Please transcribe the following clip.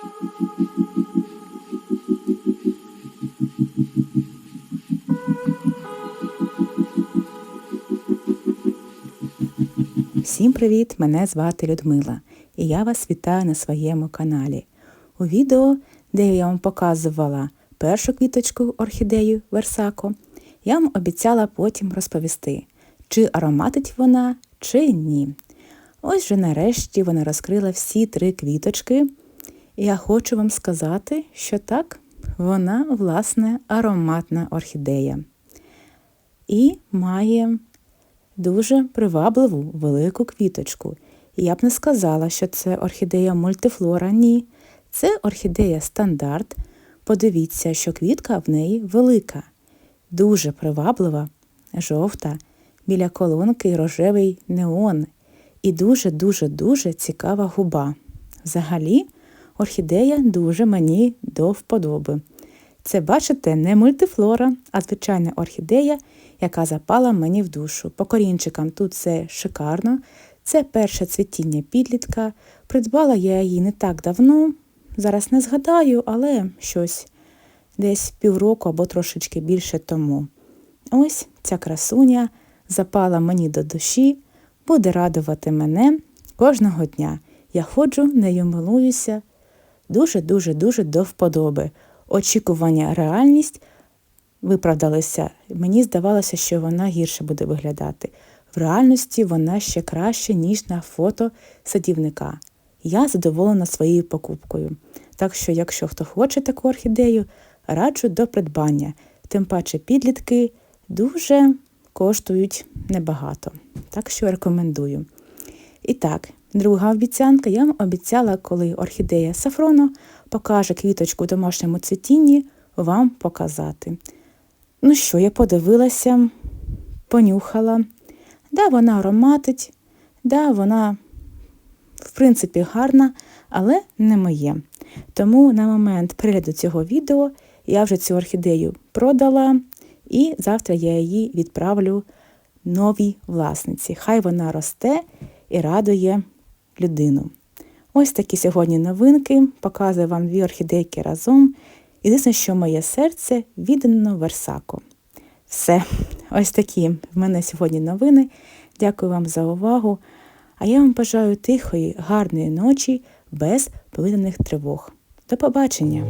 Всім привіт! Мене звати Людмила, і я вас вітаю на своєму каналі. У відео, де я вам показувала першу квіточку орхідею Версако, я вам обіцяла потім розповісти, чи ароматить вона, чи ні. Ось же нарешті вона розкрила всі три квіточки, я хочу вам сказати, що так, вона, власне, ароматна орхідея. І має дуже привабливу велику квіточку. Я б не сказала, що це орхідея мультифлора, ні. Це орхідея стандарт. Подивіться, що квітка в неї велика, дуже приваблива, жовта, біля колонки рожевий неон і дуже-дуже-дуже цікава губа. Взагалі, орхідея дуже мені до вподоби. Це, бачите, не мультифлора, а звичайна орхідея, яка запала мені в душу. По корінчикам тут це шикарно. Це перше цвітіння підлітка. Придбала я її не так давно. Зараз не згадаю, але щось десь півроку або трошечки більше тому. Ось ця красуня запала мені до душі, буде радувати мене кожного дня. Я ходжу, нею милуюся. Дуже-дуже-дуже до вподоби. Очікування, реальність виправдалися. Мені здавалося, що вона гірше буде виглядати. В реальності вона ще краще, ніж на фото садівника. Я задоволена своєю покупкою. Так що, якщо хто хоче таку орхідею, раджу до придбання. Тим паче підлітки дуже коштують небагато. Так що рекомендую. І так, друга обіцянка я вам обіцяла, коли орхідея Сафроно покаже квіточку в домашньому цвітінні, вам показати. Ну що, я подивилася, понюхала. Да, вона ароматить, да, вона, в принципі, гарна, але не моє. Тому на момент перегляду цього відео я вже цю орхідею продала, і завтра я її відправлю новій власниці. Хай вона росте і радує людину. Ось такі сьогодні новинки. Показую вам дві орхідейки разом. Єдине, що моє серце віддано Версако. Все, ось такі в мене сьогодні новини. Дякую вам за увагу. А я вам бажаю тихої, гарної ночі без повітряних тривог. До побачення!